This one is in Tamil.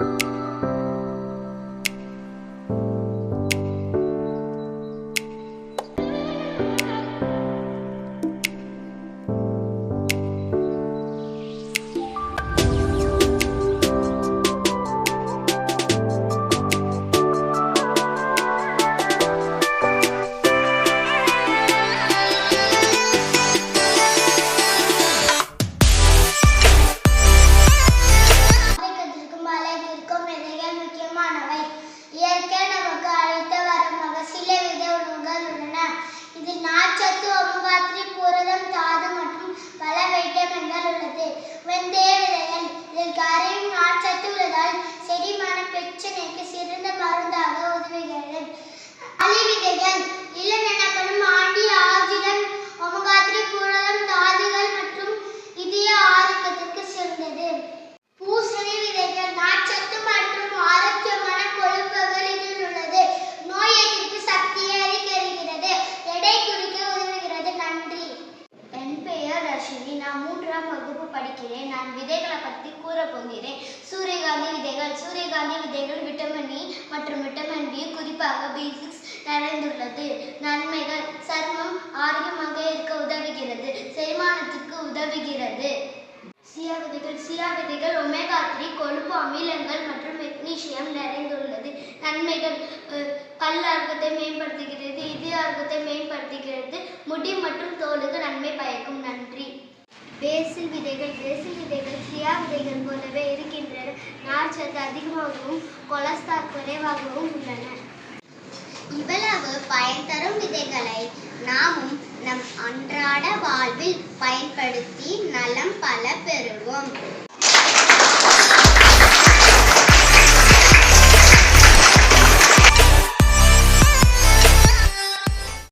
you അച്ഛനെയൊക്കെ സിറിന படிக்கிறேன் நான் விதைகளை பற்றி கூற போகிறேன். சூரியகாந்தி விதைகள் சூரியகாந்தி விதைகள் விட்டமின் இ e மற்றும் விட்டமின் பி குறிப்பாக பி சிக்ஸ் நிறைந்துள்ளது. நன்மைகள் சர்மம் ஆரோக்கியமாக இருக்க உதவுகிறது செரிமானத்துக்கு உதவுகிறது. சியா விதைகள் சியா விதைகள் ஒமேகா த்ரீ கொழுப்பு அமிலங்கள் மற்றும் மெக்னீசியம் நிறைந்துள்ளது. நன்மைகள் பல் ஆரோக்கியத்தை மேம்படுத்துகிறது இதய ஆரோக்கியத்தை மேம்படுத்துகிறது முடி மற்றும் தோலுக்கு நன்மை வேசில் விதைகள் வேசில் விதைகள் சியா விதைகள் போலவே இருக்கின்றன. நார்ச்சத்து அதிகமாகவும் கொலஸ்ட்ரால் குறைவாகவும் உள்ளன. இவ்வளவு பயன் தரும் விதைகளை நாமும் நம் அன்றாட வாழ்வில் பயன்படுத்தி நலம் பல பெறுவோம்.